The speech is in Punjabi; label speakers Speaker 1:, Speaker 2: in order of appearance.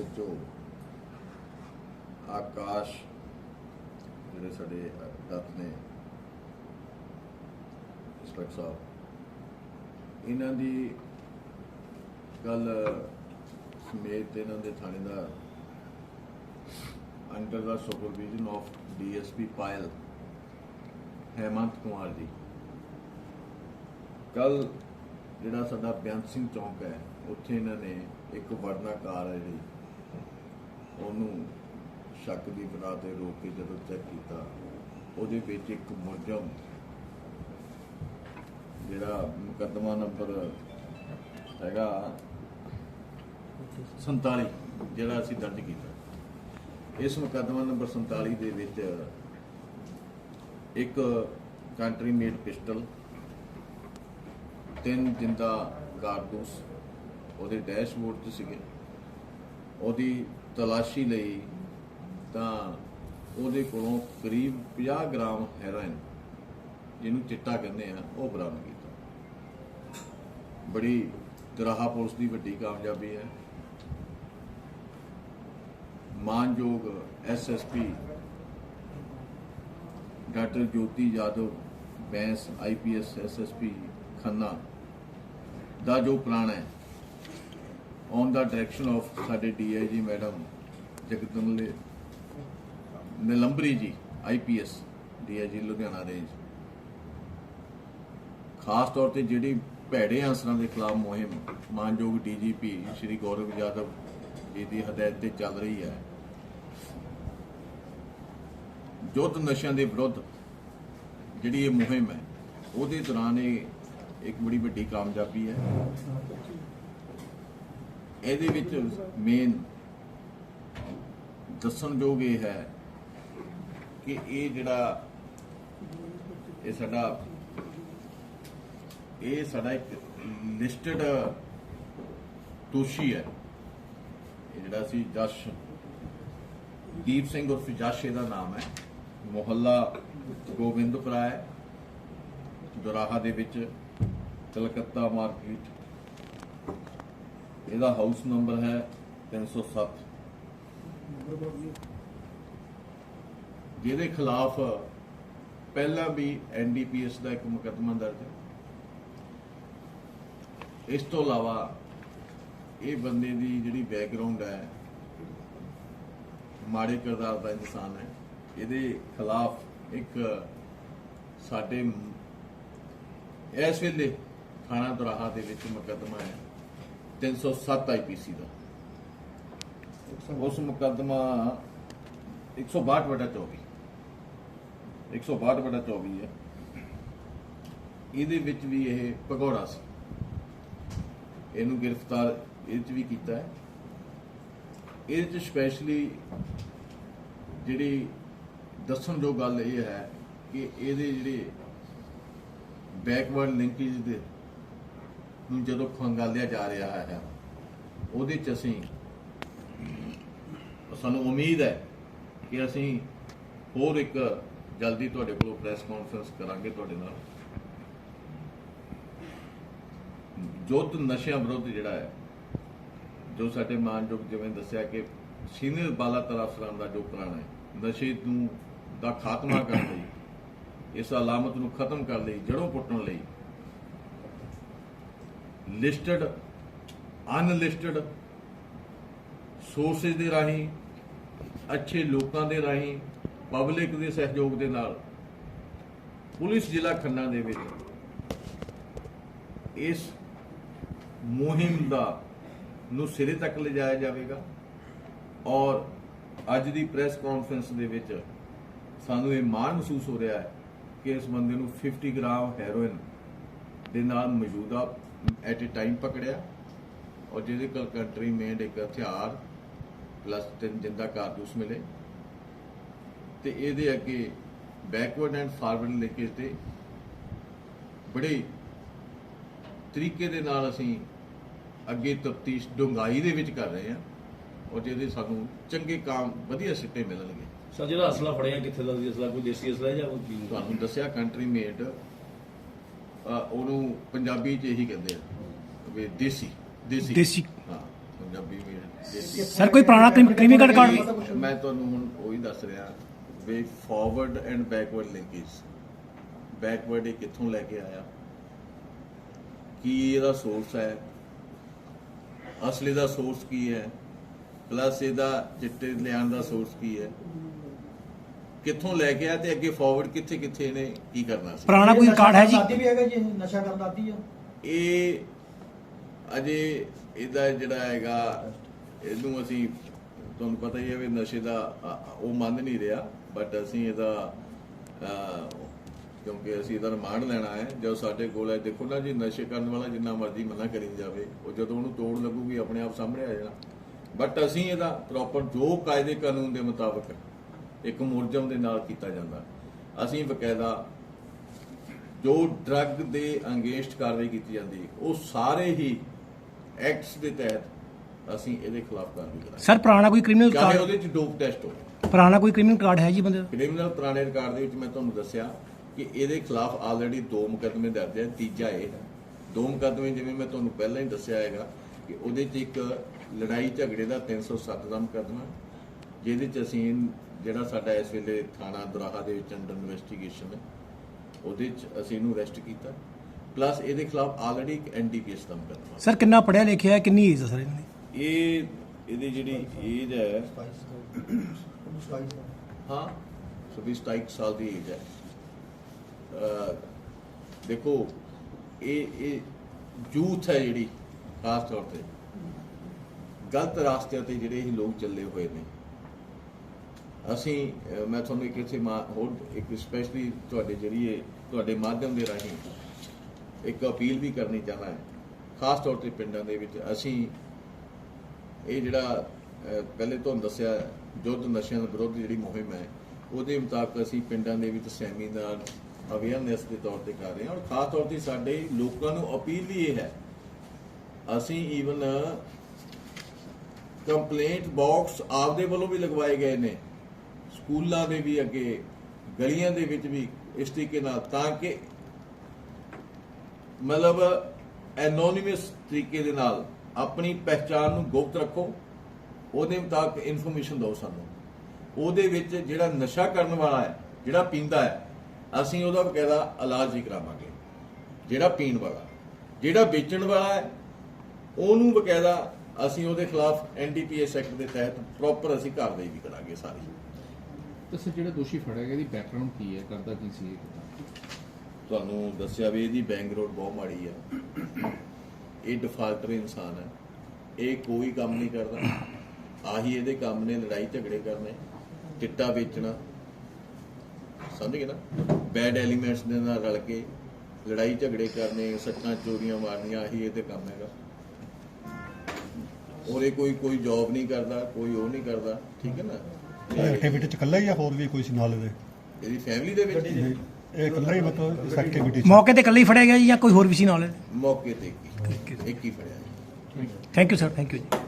Speaker 1: ਐਸਐਚਓ ਆਕਾਸ਼ ਜਿਹੜੇ ਸਾਡੇ ਦੱਤ ਨੇ, ਇੰਸਪੈਕਟਰ ਸਾਹਿਬ, ਇਹਨਾਂ ਦੀ ਗੱਲ ਸਮੇਤ ਇਹਨਾਂ ਦੇ ਥਾਣੇ ਦਾ under the supervision of DSP Payal Hemant Kumar ji. ਕੱਲ ਜਿਹੜਾ ਸਾਡਾ ਬੇਅੰਤ ਸਿੰਘ ਚੌਂਕ ਹੈ, ਉੱਥੇ ਇਹਨਾਂ ਨੇ ਇੱਕ ਵਰਨਾ ਕਾਰ ਹੈ ਜਿਹੜੀ ਉਹਨੂੰ ਸ਼ੱਕ ਦੀ ਬਣਾ ਤੇ ਰੋਕ ਕੇ ਜਦੋਂ ਚੈੱਕ ਕੀਤਾ, ਉਹਦੇ ਵਿੱਚ ਇੱਕ ਮੁਲਜ਼ਮ, ਜਿਹੜਾ ਮੁਕੱਦਮਾ ਨੰਬਰ ਹੈਗਾ 47 ਜਿਹੜਾ ਅਸੀਂ ਦਰਜ ਕੀਤਾ। ਇਸ ਮੁਕੱਦਮਾ ਨੰਬਰ 47 ਦੇ ਵਿੱਚ ਇੱਕ ਕੰਟਰੀ ਮੇਡ ਪਿਸਟਲ ਤਿੰਨ ਜਿੰਦਾ ਕਾਰਤੂਸ, ਉਹਦੇ ਡੈਸ਼ਬੋਰਡ 'ਚ ਸੀਗੇ। ਉਹਦੀ ਤਲਾਸ਼ੀ ਲਈ ਤਾਂ ਉਹਦੇ ਕੋਲੋਂ ਕਰੀਬ 50 ਗ੍ਰਾਮ ਹੈਰੋਇਨ ਜਿਹਨੂੰ ਚਿੱਟਾ ਕਹਿੰਦੇ ਆ, ਉਹ ਬਰਾਮਦ ਕੀਤਾ। ਬੜੀ ਦਰਾਹਾ ਪੁਲਿਸ ਦੀ ਵੱਡੀ ਕਾਮਯਾਬੀ ਹੈ। ਮਾਨਯੋਗ SSP doctor Jyoti Yadav, Bains IPS SSP Khanna ਦਾ ਜੋ ਪਲਾਨ ਹੈ ਔਨ ਦਾ ਡਾਇਰੈਕਸ਼ਨ ਆਫ ਸਾਡੇ DIG madam Jagadale Nilambari ji IPS DIG Ludhiana range ਖਾਸ ਤੌਰ ਤੇ ਜਿਹੜੀ ਭੈੜੇ ਅਨਸਰਾਂ ਦੇ ਖਿਲਾਫ ਮੁਹਿੰਮ, ਮਾਨਯੋਗ ਡੀਜੀਪੀ ਸ਼੍ਰੀ ਗੌਰਵ ਯਾਦਵ ਜੀ ਦੀ ਹਦਾਇਤ ਤੇ ਚੱਲ ਰਹੀ ਹੈ। ਯੁੱਧ ਨਸ਼ਿਆਂ ਦੇ ਵਿਰੁੱਧ ਜਿਹੜੀ ਇਹ ਮੁਹਿੰਮ ਹੈ, ਉਹਦੇ ਦੌਰਾਨ ਇਹ ਇੱਕ ਬੜੀ ਵੱਡੀ ਕਾਮਯਾਬੀ ਹੈ। ਇਹਦੇ ਵਿੱਚ ਮੇਨ ਦੱਸਣਯੋਗ ਇਹ ਹੈ ਕਿ ਇਹ ਜਿਹੜਾ ਇਹ ਸਾਡਾ ਇਹ ਸਾਡਾ ਇੱਕ ਲਿਸਟਡ ਦੋਸ਼ੀ ਹੈ। ਇਹ ਜਿਹੜਾ ਸੀ ਜਸ਼ ਦੀਪ ਸਿੰਘ ਉਰਫ ਜਸ਼ ਇਹਦਾ ਨਾਮ ਹੈ। ਮੁਹੱਲਾ ਗੋਬਿੰਦਪੁਰਾ ਹੈ। ਦੁਰਾਹਾ ਦੇ ਵਿੱਚ ਕਲਕੱਤਾ ਮਾਰਕੀਟ ਇਹਦਾ ਹਾਊਸ ਨੰਬਰ ਹੈ 307 ਜਿਹਦੇ ਖਿਲਾਫ ਪਹਿਲਾਂ ਵੀ ਐਨਡੀਪੀਐਸ ਦਾ ਇੱਕ ਮੁਕੱਦਮਾ ਦਰਜ ਹੈ। ਇਸ ਤੋਂ ਇਲਾਵਾ ਇਹ ਬੰਦੇ ਦੀ ਜਿਹੜੀ ਬੈਕਗ੍ਰਾਉਂਡ ਹੈ, ਮਾੜੇ ਕਿਰਦਾਰ ਦਾ ਇਨਸਾਨ ਹੈ। ਇਹਦੇ ਖਿਲਾਫ ਇੱਕ ਸਾਡੇ ਇਸ ਵੇਲੇ ਥਾਣਾ ਦੁਰਾਹਾ ਦੇ ਵਿੱਚ ਮੁਕੱਦਮਾ ਹੈ। 307 ਆਈਪੀਸੀ ਦਾ। ਉਸ ਮੁਕੱਦਮਾ 162 ਬਟਾ 24 162 ਬਟਾ 24 ਹੈ। ਇਹਦੇ ਵਿੱਚ ਵੀ ਇਹ ਭਗੌੜਾ ਸੀ। ਇਹਨੂੰ ਗ੍ਰਿਫਤਾਰ ਇਹ 'ਚ ਵੀ ਕੀਤਾ ਹੈ। ਇਹਦੇ 'ਚ ਸਪੈਸ਼ਲੀ ਜਿਹੜੀ ਦੱਸਣ ਜੋ ਗੱਲ ਇਹ ਹੈ ਕਿ ਇਹਦੇ ਜਿਹੜੇ ਬੈਕਵਰਡ ਲਿੰਕੇਜ ਦੇ ਨੂੰ ਜਦੋਂ ਖੰਗਾਲਿਆ ਜਾ ਰਿਹਾ ਹੈ, ਉਹਦੇ 'ਚ ਅਸੀਂ ਸਾਨੂੰ ਉਮੀਦ ਹੈ ਕਿ ਅਸੀਂ ਹੋਰ ਇੱਕ ਜਲਦੀ ਤੁਹਾਡੇ ਕੋਲੋਂ ਪ੍ਰੈਸ ਕਾਨਫਰੰਸ ਕਰਾਂਗੇ ਤੁਹਾਡੇ ਨਾਲ। ਜੋਤ ਨਸ਼ਿਆਂ ਵਿਰੁੱਧ ਜਿਹੜਾ ਹੈ, ਜੋ ਸਾਡੇ ਮਾਨਯੋਗ ਜਿਵੇਂ ਦੱਸਿਆ ਕਿ ਸੀਨੀਅਰ ਬਾਲਾਤਰ ਅਫਸਰਾਂ ਦਾ ਜੋ ਪਲਾਨ ਹੈ, ਨਸ਼ੇ ਨੂੰ ਦਾ ਖਾਤਮਾ ਕਰਨ ਲਈ, ਇਸ ਅਲਾਮਤ ਨੂੰ ਖਤਮ ਕਰਨ ਲਈ, ਜੜੋਂ ਪੁੱਟਣ ਲਈ ਲਿਸਟਡ ਅਨਲਿਸਟਡ ਸੋਰਸਸ ਦੇ ਰਾਹੀਂ, ਅੱਛੇ ਲੋਕਾਂ ਦੇ ਰਾਹੀਂ ਪਬਲਿਕ ਦੇ ਸਹਿਯੋਗ ਦੇ ਨਾਲ ਪੁਲਿਸ ਜ਼ਿਲ੍ਹਾ ਖੰਨਾ ਦੇ ਵਿੱਚ ਇਸ ਮੁਹਿੰਮ ਦਾ ਨੂੰ ਸਿਰੇ ਤੱਕ ਲਿਜਾਇਆ ਜਾਵੇਗਾ ਔਰ ਅੱਜ ਦੀ ਪ੍ਰੈਸ ਕਾਨਫਰੰਸ ਦੇ ਵਿੱਚ ਸਾਨੂੰ ਇਹ ਮਾਣ ਮਹਿਸੂਸ ਹੋ ਰਿਹਾ ਹੈ ਕਿ ਇਸ ਬੰਦੇ ਨੂੰ 50 ਗ੍ਰਾਮ ਹੈਰੋਇਨ ਦੇ ਨਾਲ ਮੌਜੂਦਾ ਐਟ ਅ ਟਾਈਮ ਪਕੜਿਆ ਔਰ ਜਿਹਦੇ ਕੋਲ ਕੰਟਰੀ ਮੇਡ ਇੱਕ ਹਥਿਆਰ ਪਲੱਸ ਤਿੰਨ ਜਿੰਦਾ ਕਾਰਤੂਸ ਮਿਲੇ ਤੇ ਇਹਦੇ ਅੱਗੇ ਬੈਕਵਰਡ ਐਂਡ ਫਾਰਵਰਡ ਲਿੰਕੇਜ ਤੇ ਬੜੇ ਤਰੀਕੇ ਦੇ ਨਾਲ ਅਸੀਂ ਅੱਗੇ ਤਫਤੀਸ਼ ਡੂੰਘਾਈ ਦੇ ਵਿੱਚ ਕਰ ਰਹੇ ਹਾਂ ਔਰ ਜਿਹਦੇ ਸਾਨੂੰ ਚੰਗੇ ਕੰਮ ਵਧੀਆ ਸਿੱਟੇ ਮਿਲਣਗੇ
Speaker 2: ਸਰ ਜਿਹੜਾ ਅਸਲਾ ਫੜਿਆ ਕਿੱਥੇ ਦਾ ਸੀ ਅਸਲਾ ਕੋਈ ਦੇਸੀ ਅਸਲਾ ਹੈ ਜਾਂ ਕੋਈ?
Speaker 1: ਤੁਹਾਨੂੰ ਦੱਸਿਆ ਕੰਟਰੀ ਮੇਡ ਉਹਨੂੰ ਪੰਜਾਬੀ ਚ ਇਹੀ ਕਹਿੰਦੇ ਆ ਵੀ ਦੇਸੀ ਦੇਸੀ।
Speaker 3: ਦੇਸੀ।
Speaker 1: ਹਾਂ ਪੰਜਾਬੀ ਮੀਡੀਆ
Speaker 3: ਸਰ ਕੋਈ ਪੁਰਾਣਾ ਕ੍ਰਿਮੀਨਲ ਰਿਕਾਰਡ
Speaker 1: ਮੈਂ ਤੁਹਾਨੂੰ ਹੁਣ ਉਹੀ ਦੱਸ ਰਿਹਾ ਵੀ forward and backward linkage backward ਇਹ ਕਿੱਥੋਂ ਲੈ ਕੇ ਆਇਆ? ਕੀ ਇਹਦਾ ਸੋਰਸ ਹੈ? ਅਸਲੀ ਦਾ ਸੋਰਸ ਕੀ ਹੈ? ਪਲੱਸ ਇਹਦਾ ਚਿੱਟੇ ਲਿਆਉਣ ਦਾ ਸੋਰਸ ਕੀ ਹੈ? ਕਿੱਥੋਂ ਲੈ ਕੇ ਆਇਆ ਤੇ ਅੱਗੇ ਫਾਰਵਰਡ ਕਿੱਥੇ ਕਿੱਥੇ ਇਹਨੇ ਕੀ ਕਰਨਾ ਸੀ?
Speaker 3: ਪੁਰਾਣਾ ਕੋਈ ਰਿਕਾਰਡ ਹੈ ਜੀ?
Speaker 4: ਦਾਦੀ ਵੀ ਹੈਗਾ ਜੀ ਇਹ ਨਸ਼ਾ ਕਰਨ ਦਾਦੀ ਆ।
Speaker 1: ਇਹ ਅਜੇ ਇਹਦਾ ਜਿਹੜਾ ਹੈਗਾ ਇਹਨੂੰ ਅਸੀਂ ਤੁਹਾਨੂੰ ਪਤਾ ਹੀ ਹੈ ਵੀ ਨਸ਼ੇ ਦਾ ਉਹ ਮੰਨ ਨਹੀਂ ਰਿਹਾ ਬਟ ਅਸੀਂ ਇਹਦਾ ਕਿਉਂਕਿ ਅਸੀਂ ਇਹਦਾ ਰਿਮਾਂਡ ਲੈਣਾ ਹੈ ਜੋ ਸਾਡੇ ਕੋਲ ਹੈ ਦੇਖੋ ਨਾ ਜੀ ਨਸ਼ੇ ਕਰਨ ਵਾਲਾ ਜਿੰਨਾ ਮਰਜ਼ੀ ਮਨਾ ਕਰੀ ਜਾਵੇ ਉਹ ਜਦੋਂ ਉਹਨੂੰ ਤੋੜ ਲੱਗੂਗੀ ਆਪਣੇ ਆਪ ਸਾਹਮਣੇ ਆ ਜਾਣਾ। ਬਟ ਅਸੀਂ ਇਹਦਾ ਪ੍ਰੋਪਰ ਜੋ ਕਾਇਦੇ ਕਾਨੂੰਨ ਦੇ ਮੁਤਾਬਕ ਇੱਕ ਮੁਲਜ਼ਮ ਦੇ ਨਾਲ ਕੀਤਾ ਜਾਂਦਾ। ਅਸੀਂ ਬਕਾਇਦਾ ਜੋ ਡਰੱਗ ਦੇ ਅੰਗੇਂਸਟ ਕਾਰਵਾਈ ਕੀਤੀ ਜਾਂਦੀ ਉਹ ਸਾਰੇ ਹੀ ਐਕਟਸ ਦੇ ਤਹਿਤ ਅਸੀਂ ਇਹਦੇ ਖਿਲਾਫ ਕਾਰਵਾਈ ਕਰਾਂਗੇ।
Speaker 3: ਸਰ ਪੁਰਾਣਾ ਕੋਈ ਕ੍ਰਿਮੀਨਲ
Speaker 1: ਚਾਹੇ
Speaker 3: ਰਿਕਾਰਡ
Speaker 1: ਉਹਦੇ ਚ ਡੋਪ ਟੈਸਟ ਹੋਵੇ।
Speaker 3: ਪੁਰਾਣਾ ਕੋਈ ਕ੍ਰਿਮੀਨਲ ਰਿਕਾਰਡ ਹੈ ਜੀ ਬੰਦੇ ਦਾ?
Speaker 1: ਕ੍ਰਿਮੀਨਲ ਪੁਰਾਣੇ ਰਿਕਾਰਡ ਦੇ ਵਿੱਚ ਮੈਂ ਤੁਹਾਨੂੰ ਦੱਸਿਆ ਕਿ ਇਹਦੇ ਖਿਲਾਫ ਆਲਰੇਡੀ ਦੋ ਮੁਕੱਦਮੇ ਦਰਜ ਹੈ ਤੀਜਾ ਇਹ ਹੈ। ਦੋ ਮੁਕੱਦਮੇ ਜਿਵੇਂ ਮੈਂ ਤੁਹਾਨੂੰ ਪਹਿਲਾਂ ਹੀ ਦੱਸਿਆ ਹੈਗਾ ਕਿ ਉਹਦੇ 'ਚ ਇੱਕ ਲੜਾਈ ਝਗੜੇ ਦਾ 307 ਦਾ ਮੁਕੱਦਮਾ ਜਿਹਦੇ 'ਚ ਅਸੀਂ ਜਿਹੜਾ ਸਾਡਾ ਇਸ ਵੇਲੇ ਥਾਣਾ ਦੁਰਾਹਾ ਦੇ ਵਿੱਚ ਅੰਡਰ ਇਨਵੈਸਟੀਗੇਸ਼ਨ ਹੈ ਉਹਦੇ 'ਚ ਅਸੀਂ ਇਹਨੂੰ ਅਰੈਸਟ ਕੀਤਾ। ਪਲੱਸ ਇਹਦੇ ਖਿਲਾਫ ਆਲਰੇਡੀ ਇੱਕ ਐਨਡੀਪੀਐਸ ਦਾ ਮੁਕੱਦਮਾ
Speaker 3: ਸਰ ਕਿੰਨਾ ਪੜਿਆ ਲਿਖਿਆ ਹੈ ਕਿੰਨੀ ਏਜ ਹੈ ਸਰ ਇਹਨਾਂ ਦੀ
Speaker 1: ਇਹ ਇਹਦੀ ਜਿਹੜੀ ਏਜ ਹੈ
Speaker 4: 22
Speaker 1: ਹਾਂ 26 27 ਸਾਲ ਦੀ ਏਜ ਹੈ। ਦੇਖੋ ਇਹ ਇਹ ਯੂਥ ਹੈ ਜਿਹੜੀ ਖਾਸ ਤੌਰ ਤੇ। ਗਲਤ ਰਾਸਤੇ ਤੇ ਜਿਹੜੇ ਇਹ ਲੋਕ ਚੱਲੇ ਹੋਏ ਨੇ। ਅਸੀਂ ਮੈਂ ਤੁਹਾਨੂੰ ਇੱਕ ਇੱਥੇ ਮਾ- ਹੋਰ ਇੱਕ ਸਪੈਸ਼ਲੀ ਤੁਹਾਡੇ ਜਰੀਏ, ਤੁਹਾਡੇ ਮਾਧਿਅਮ ਦੇ ਰਾਹੀਂ ਇੱਕ ਅਪੀਲ ਵੀ ਕਰਨੀ ਚਾਹਨਾ ਹੈ। ਖਾਸ ਤੌਰ ਤੇ ਪਿੰਡਾਂ ਦੇ ਵਿੱਚ ਅਸੀਂ ਇਹ ਜਿਹੜਾ ਪਹਿਲੇ ਤੁਹਾਨੂੰ ਦੱਸਿਆ ਯੁੱਧ ਨਸ਼ਿਆਂ ਦੇ ਵਿਰੁੱਧ ਜਿਹੜੀ ਮੁਹਿੰਮ ਹੈ, ਉਹਦੇ ਮੁਤਾਬਕ ਅਸੀਂ ਪਿੰਡਾਂ ਦੇ ਵਿੱਚ ਸੈਮੀਨਾਰ ਅਵੇਅਰਨੈਸ ਦੇ ਤੌਰ ਤੇ ਕਰ ਰਹੇ ਹਾਂ। ਔਰ ਖਾਸ ਤੌਰ ਤੇ ਸਾਡੇ ਲੋਕਾਂ ਨੂੰ ਅਪੀਲ ਵੀ ਇਹ ਹੈ, ਅਸੀਂ ਈਵਨ ਕੰਪਲੇਂਟ ਬਾਕਸ ਆਪਦੇ ਵੱਲੋਂ ਵੀ ਲਗਵਾਏ ਗਏ ਨੇ। ਸਕੂਲਾਂ ਦੇ ਵੀ ਅੱਗੇ, ਗਲੀਆਂ ਦੇ ਵਿੱਚ ਵੀ ਇਸ ਤਰੀਕੇ ਨਾਲ ਤਾਂ ਕਿ ਮਤਲਬ ਐਨੋਨਿਮਸ ਤਰੀਕੇ ਦੇ ਨਾਲ ਆਪਣੀ ਪਹਿਚਾਣ ਨੂੰ ਗੁਪਤ ਰੱਖੋ, ਉਹਦੇ ਮੁਤਾਬਕ ਇਨਫੋਰਮੇਸ਼ਨ ਦਿਓ ਸਾਨੂੰ। ਉਹਦੇ ਵਿੱਚ ਜਿਹੜਾ ਨਸ਼ਾ ਕਰਨ ਵਾਲਾ ਹੈ, ਜਿਹੜਾ ਪੀਂਦਾ ਹੈ, ਅਸੀਂ ਉਹਦਾ ਬਕਾਇਦਾ ਇਲਾਜ ਵੀ ਕਰਾਵਾਂਗੇ। ਜਿਹੜਾ ਪੀਣ ਵਾਲਾ, ਜਿਹੜਾ ਵੇਚਣ ਵਾਲਾ ਹੈ, ਉਹਨੂੰ ਬਕਾਇਦਾ ਅਸੀਂ ਉਹਦੇ ਖਿਲਾਫ ਐਨਡੀਪੀਐਸ ਐਕਟ ਦੇ ਤਹਿਤ ਪ੍ਰੋਪਰ ਅਸੀਂ ਕਾਰਵਾਈ ਵੀ ਕਰਾਂਗੇ ਸਾਰੀ।
Speaker 5: ਤਾਂ ਸਰ ਜਿਹੜਾ ਦੋਸ਼ੀ ਫੜਿਆ ਗਿਆ ਇਹਦੀ ਬੈਕਗ੍ਰਾਉਂਡ ਕੀ ਹੈ? ਕਰਦਾ ਕੀ ਸੀ ਇਹ
Speaker 1: ਤੁਹਾਨੂੰ ਦੱਸਿਆ ਵੀ ਇਹਦੀ ਬੈਂਕ ਬਹੁਤ ਮਾੜੀ ਹੈ ਇਹ ਡਿਫਾਲਟਰ ਇਨਸਾਨ ਹੈ। ਇਹ ਕੋਈ ਕੰਮ ਨਹੀਂ ਕਰਦਾ। ਆਹੀ ਇਹਦੇ ਕੰਮ ਨੇ ਲੜਾਈ ਝਗੜੇ ਕਰਨੇ, ਚਿੱਟਾ ਵੇਚਣਾ। ਸਮਝ ਗਏ ਨਾ? ਬੈਡ ਐਲੀਮੈਂਟਸ ਦੇ ਨਾਲ ਰਲ ਕੇ ਲੜਾਈ ਝਗੜੇ ਕਰਨੇ, ਸੱਟਾਂ ਚੋਰੀਆਂ ਮਾਰਨੀਆਂ, ਆਹੀ ਇਹਦੇ ਕੰਮ ਹੈਗਾ। ਔਰ ਇਹ ਕੋਈ ਕੋਈ ਜੌਬ ਨਹੀਂ ਕਰਦਾ, ਕੋਈ ਉਹ ਨਹੀਂ ਕਰਦਾ, ਠੀਕ ਹੈ ਨਾ?
Speaker 6: ਐਕਟੀਵਿਟੀ ਚ ਇਕੱਲਾ ਹੀ ਹੋਰ ਵੀ ਕੋਈ ਸੀ ਨਾਲ ਇਹਦੇ?
Speaker 1: ਇਹਦੀ ਫੈਮਿਲੀ ਦੇ ਵਿੱਚ
Speaker 6: ਇਹ ਇਕੱਲਾ ਹੀ ਮਤਲਬ ਇਸ ਐਕਟੀਵਿਟੀ ਚ।
Speaker 3: ਮੌਕੇ ਤੇ ਇਕੱਲੇ ਹੀ ਫੜਿਆ ਗਿਆ ਜੀ ਜਾਂ ਕੋਈ ਹੋਰ ਵੀ ਸੀ ਨਾਲ
Speaker 1: ਮੌਕੇ ਤੇ ਇੱਕ ਹੀ- ਇੱਕ ਹੀ ਫੜਿਆ
Speaker 3: thank you sir thank you ਜੀ।